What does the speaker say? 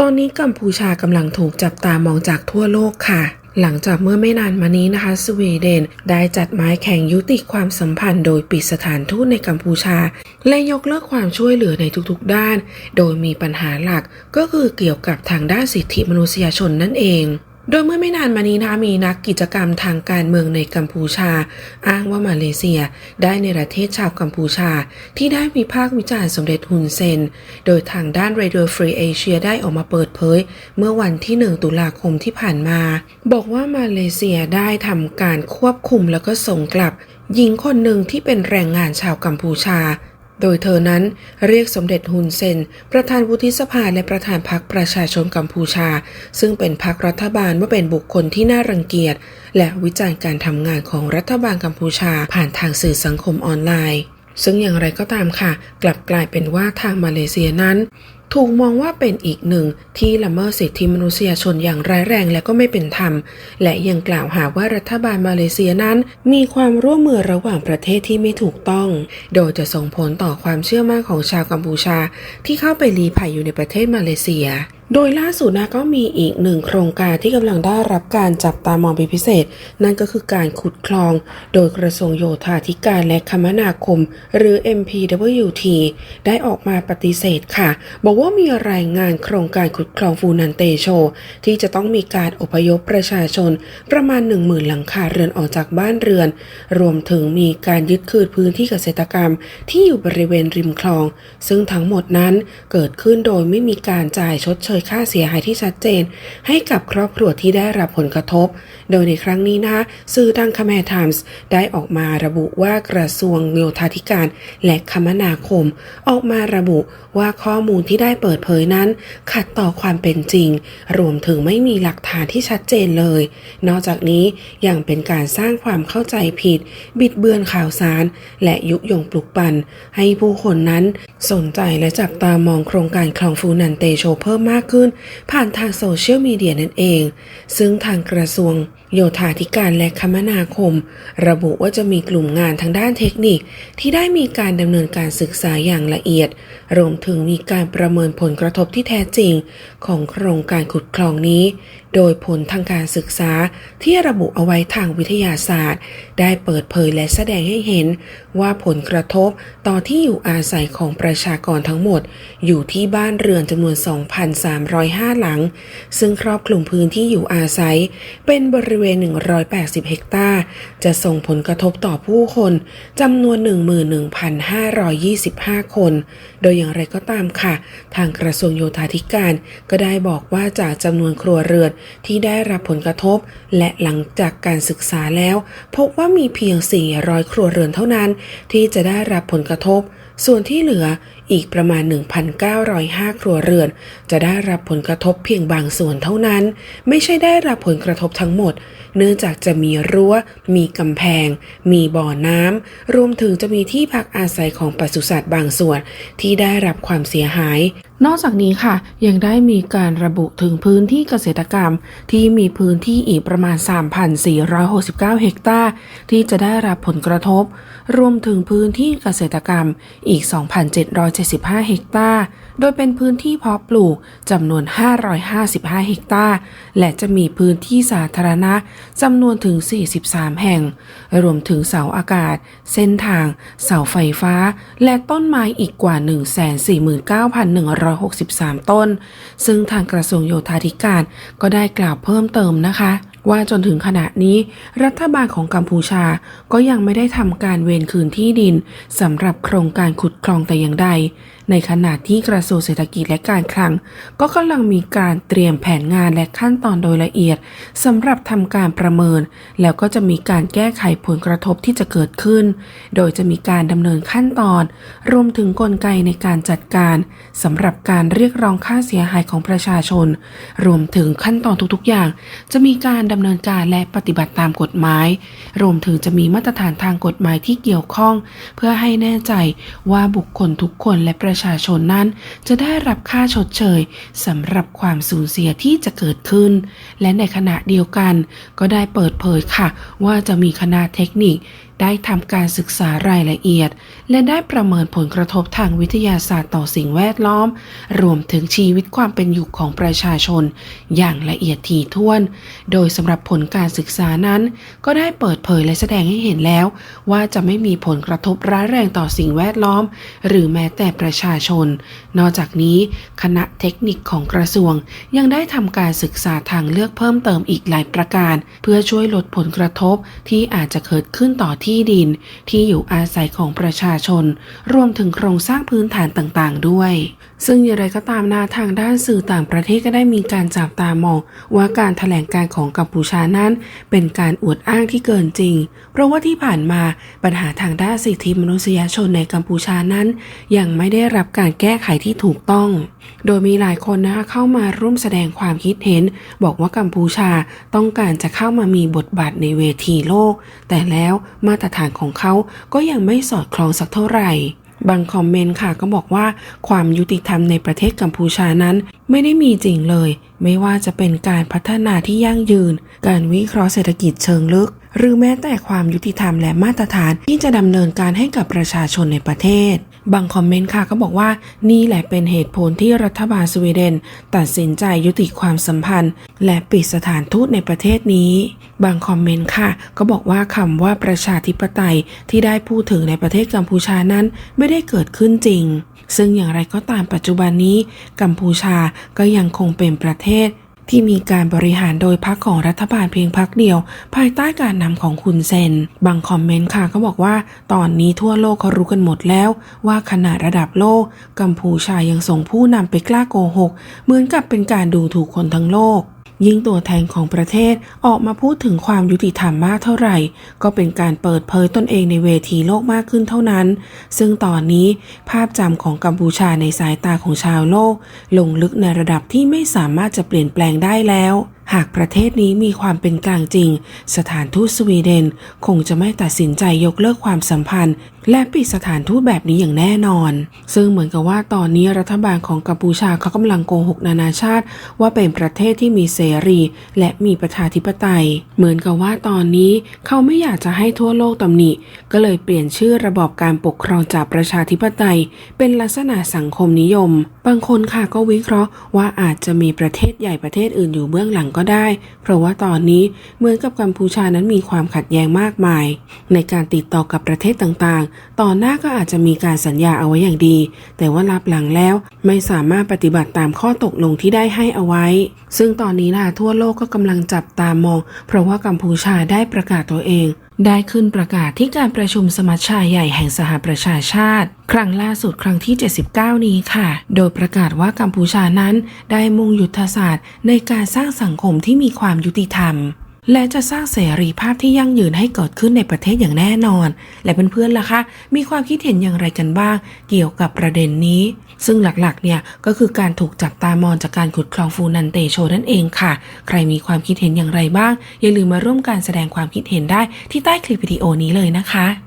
ตอนนี้กัมพูชากำลังถูกจับตามองจากทั่วโลกค่ะ หลังจากเมื่อไม่นานมานี้นะคะ สวีเดนได้จัดหมายแข่งยุติความสัมพันธ์ โดยปิดสถานทูตในกัมพูชา และยกเลิกความช่วยเหลือในทุกๆด้าน โดยมีปัญหาหลักก็คือเกี่ยวกับทางด้านสิทธิมนุษยชนนั่นเอง โดยเมื่อไม่นานมานี้นะมีนักกิจกรรมทางการเมืองในกัมพูชา อ้างว่ามาเลเซียได้ในประเทศชาวกัมพูชา ที่ได้วิพากษ์วิจารณ์สมเด็จฮุนเซน โดยทางด้าน Radio Free Asia ได้ออกมาเปิดเผย เมื่อวันที่ 1 ตุลาคมที่ผ่านมา บอกว่ามาเลเซียได้ทำการควบคุมแล้วก็ส่งกลับหญิงคนหนึ่งที่เป็นแรงงานชาวกัมพูชา โดยเธอนั้นเรียกสมเด็จฮุนเซน ประธานวุฒิสภาและประธานพรรคประชาชนกัมพูชา ซึ่งเป็นพรรครัฐบาลว่าเป็นบุคคลที่น่ารังเกียจ และวิจารณ์การทำงานของรัฐบาลกัมพูชาผ่านทางสื่อสังคมออนไลน์ ซึ่งอย่างไรก็ตามค่ะ กลับกลายเป็นว่าทางมาเลเซียนั้น ถูกมองว่าเป็นอีกหนึ่งที่ละเมิดสิทธิมนุษยชนอย่างร้ายแรงและก็ไม่เป็นธรรม และยังกล่าวหาว่ารัฐบาลมาเลเซียนั้น มีความร่วมมือระหว่างประเทศที่ไม่ถูกต้อง โดยจะส่งผลต่อความเชื่อมั่นของชาวกัมพูชา ที่เข้าไปลี้ภัยอยู่ในประเทศมาเลเซีย โดยล่าสุดนะก็มีอีกหนึ่งโครงการที่กำลังได้รับการจับตามองเป็นพิเศษ นั่นก็คือการขุดคลอง โดยกระทรวงโยธาธิการและคมนาคม หรือ MPWT ได้ออกมาปฏิเสธค่ะ บอกว่ามีรายงานโครงการขุดคลองฟูนันเตโช ที่จะต้องมีการอพยพประชาชน ประมาณ 1 0,000 หลังคาเรือนออกจากบ้านเรือน รวมถึงมีการยึดคืนพื้นที่เกษตรกรรม ที่อยู่บริเวณริมคลอง ซึ่งทั้งหมดนั้นเกิดขึ้นโดยไม่มีการจ่ายชดเชยค่าเสียหายที่ชัดเจน ให้กับครอบครัวที่ได้รับผลกระทบ โดยในครั้งนี้นะคะสื่อดังคแมร์ไทมส์ได้ออกมาระบุว่ากระทรวงโยธาธิการ และคมนาคม ออกมาระบุว่าข้อมูลที่ได้เปิดเผยนั้น ขัดต่อความเป็นจริง รวมถึงไม่มีหลักฐานที่ชัดเจนเลย นอกจากนี้ยังเป็นการสร้างความเข้าใจผิด บิดเบือนข่าวสาร และยุยงปลุกปั่นให้ผู้คนนั้น สนใจและจับตามองโครงการคลองฟูนันเตโชเพิ่มมากขึ้นผ่านทางโซเชียลมีเดียนั่นเอง ซึ่งทางกระทรวงโยธาธิการและคมนาคม ระบุว่าจะมีกลุ่มงานทางด้านเทคนิคที่ได้มีการดำเนินการศึกษาอย่างละเอียด รวมถึงมีการประเมินผลกระทบที่แท้จริง ของโครงการขุดคลองนี้ โดยผลทางการศึกษาที่ระบุเอาไว้ทางวิทยาศาสตร์ ได้เปิดเผยและแสดงให้เห็น ว่าผลกระทบต่อที่อยู่อาศัยของประชากรทั้งหมด อยู่ที่บ้านเรือนจำนวน 2,305 หลัง ซึ่งครอบคลุมพื้นที่อยู่อาศัย เป็นบริริเวณ 180 เฮกตาร์ จะส่งผลกระทบต่อผู้คนจำนวน 11,525 คน โดยอย่างไรก็ตามค่ะ ทางกระทรวงโยธาธิการก็ได้บอกว่าจากจำนวนครัวเรือนที่ได้รับผลกระทบ และหลังจากการศึกษาแล้ว พบว่ามีเพียง 400 ครัวเรือนเท่านั้น ที่จะได้รับผลกระทบ ส่วนที่เหลือ อีกประมาณ 1,905 ครัวเรือน จะได้รับผลกระทบเพียงบางส่วนเท่านั้น ไม่ใช่ได้รับผลกระทบทั้งหมด เนื่องจากจะมีรั้ว มีกำแพง มีบ่อน้ำ รวมถึงจะมีที่พักอาศัยของปศุสัตว์บางส่วนที่ได้รับความเสียหายนอกจากนี้ค่ะ ยังได้มีการระบุถึงพื้นที่เกษตรกรรม ที่มีพื้นที่อีกประมาณ 3,469 เฮกตาร์ที่จะได้รับผลกระทบ รวมถึงพื้นที่เกษตรกรรมอีก 2,775 เฮกตาร์โดยเป็นพื้นที่เพาะปลูกจำนวน 555 เฮกตาร์ และจะมีพื้นที่สาธารณะจำนวนถึง 43 แห่ง รวมถึงเสาอากาศ เส้นทาง เสาไฟฟ้า และต้นไม้อีกกว่า 149,100 763 ต้น ซึ่งทางกระทรวงโยธาธิการก็ได้กล่าวเพิ่มเติมนะคะ ว่าจนถึงขณะนี้ รัฐบาลของกัมพูชาก็ยังไม่ได้ทำการเวนคืนที่ดินสำหรับโครงการขุดคลองแต่อย่างใด ในขณะที่กระทรวงเศรษฐกิจและการคลัง ก็กำลังมีการเตรียมแผนงานและขั้นตอนโดยละเอียดสำหรับทำการประเมิน แล้วก็จะมีการแก้ไขผลกระทบที่จะเกิดขึ้น โดยจะมีการดำเนินขั้นตอน รวมถึงกลไกในการจัดการสำหรับการเรียกร้องค่าเสียหายของประชาชน รวมถึงขั้นตอนทุกๆ อย่าง จะมีการดำเนินการและปฏิบัติตามกฎหมาย รวมถึงจะมีมาตรฐานทางกฎหมายที่เกี่ยวข้อง เพื่อให้แน่ใจว่าบุคคลทุกคนและประชาชนนั้น จะได้รับค่าชดเชยสำหรับความสูญเสียที่จะเกิดขึ้น และในขณะเดียวกัน ก็ได้เปิดเผยค่ะ ว่าจะมีคณะเทคนิค ได้ทำการศึกษารายละเอียด และได้ประเมินผลกระทบทางวิทยาศาสตร์ต่อสิ่งแวดล้อม รวมถึงชีวิตความเป็นอยู่ของประชาชน อย่างละเอียดถี่ถ้วน โดยสำหรับผลการศึกษานั้น ก็ได้เปิดเผยและแสดงให้เห็นแล้ว ว่าจะไม่มีผลกระทบร้ายแรงต่อสิ่งแวดล้อม หรือแม้แต่ประชาชน นอกจากนี้ คณะเทคนิคของกระทรวง ยังได้ทำการศึกษาทางเลือกเพิ่มเติมอีกหลายประการ เพื่อช่วยลดผลกระทบที่อาจจะเกิดขึ้นต่อที่ดินที่อยู่อาศัยของประชาชน รวมถึงโครงสร้างพื้นฐานต่างๆ ด้วยซึ่งอย่างไรก็ตามนาทางด้านสื่อต่างประเทศก็ได้มีการจับตามองว่าการถแถลงการของกัมพูชานั้น เป็นการอวดอ้างที่เกินจริง เพราะว่าที่ผ่านมาปัญหาทางด้านสิทธิมนุษยชนในกัมพูชานั้น ยังไม่ได้รับการแก้ไขที่ถูกต้อง โดยมีหลายคนนะคะเข้ามาร่วมแสดงความคิดเห็น บอกว่ากัมพูชาต้องการจะเข้ามามีบทบาทในเวทีโลก แต่แล้วมาตรฐานของเขาก็ยังไม่สอดคล้องสักเท่าไหร่ บางคอมเมนต์ค่ะก็บอกว่าความยุติธรรมในประเทศกัมพูชานั้น ไม่ได้มีจริงเลย ไม่ว่าจะเป็นการพัฒนาที่ยั่งยืน การวิเคราะห์เศรษฐกิจเชิงลึก หรือแม้แต่ความยุติธรรมและมาตรฐานที่จะดำเนินการให้กับประชาชนในประเทศ บางคอมเมนต์ค่ะก็บอกว่านี่แหละเป็นเหตุผลที่รัฐบาลสวีเดน ตัดสินใจยุติความสัมพันธ์ และปิดสถานทูตในประเทศนี้ บางคอมเมนต์ค่ะ ก็บอกว่าคำว่าประชาธิปไตยที่ได้พูดถึงในประเทศกัมพูชานั้นไม่ได้เกิดขึ้นจริง ซึ่งอย่างไรก็ตามปัจจุบันนี้ กัมพูชาก็ยังคงเป็นประเทศ ที่มีการบริหารโดยพรรคของรัฐบาลเพียงพรรคเดียว ภายใต้การนำของคุณเซน บางคอมเมนต์ค่ะก็บอกว่า ตอนนี้ทั่วโลกเขารู้กันหมดแล้ว ว่าขนาดระดับโลก กัมพูชายังส่งผู้นำไปกล้าโกหก เหมือนกับเป็นการดูถูกคนทั้งโลก ยิ่งตัวแทนของประเทศออกมาพูดถึงความยุติธรรมมากเท่าไหร่ ก็เป็นการเปิดเผยตนเองในเวทีโลกมากขึ้นเท่านั้น ซึ่งตอนนี้ภาพจำของกัมพูชาในสายตาของชาวโลก ลงลึกในระดับที่ไม่สามารถจะเปลี่ยนแปลงได้แล้ว หากประเทศนี้มีความเป็นกลางจริง สถานทูตสวีเดน คงจะไม่ตัดสินใจยกเลิกความสัมพันธ์ และปิดสถานทูตแบบนี้อย่างแน่นอน ซึ่งเหมือนกับว่าตอนนี้รัฐบาลของกัมพูชาเขากำลังโกหกนานาชาติ ว่าเป็นประเทศที่มีเสรี และมีประชาธิปไตย เหมือนกับว่าตอนนี้เขาไม่อยากจะให้ทั่วโลกตำหนิ ก็เลยเปลี่ยนชื่อระบอบการปกครองจากประชาธิปไตย เป็นลักษณะสังคมนิยม บางคนค่ะก็วิเคราะห์ว่าอาจจะมีประเทศใหญ่ประเทศอื่นอยู่เบื้องหลังก็ได้ เพราะว่าตอนนี้เหมือนกับกัมพูชานั้นมีความขัดแย้งมากมาย ในการติดต่อกับประเทศต่างๆตอนหน้าก็อาจจะมีการสัญญาเอาไว้อย่างดี แต่ว่ารับหลังแล้วไม่สามารถปฏิบัติตามข้อตกลงที่ได้ให้เอาไว้ ซึ่งตอนนี้นะทั่วโลกก็กำลังจับตามอง เพราะว่ากัมพูชาได้ประกาศตัวเอง ได้ขึ้นประกาศที่การประชุมสมัชชาใหญ่แห่งสหประชาชาติ ครั้งล่าสุดครั้งที่ 79 นี้ค่ะ โดยประกาศว่ากัมพูชานั้นได้มุ่งยุทธศาสตร์ในการสร้างสังคมที่มีความยุติธรรม และจะสร้างเสรีภาพที่ยั่งยืนให้เกิดขึ้นในประเทศอย่างแน่นอน และเพื่อนๆล่ะคะ มีความคิดเห็นอย่างไรกันบ้าง เกี่ยวกับประเด็นนี้ ซึ่งหลักๆ เนี่ยก็คือการถูกจับตามองจากการขุดคลองฟูนันเตโชนั่นเองค่ะ ใครมีความคิดเห็นอย่างไรบ้าง อย่าลืมมาร่วมการแสดงความคิดเห็นได้ที่ใต้คลิปวิดีโอนี้เลยนะคะ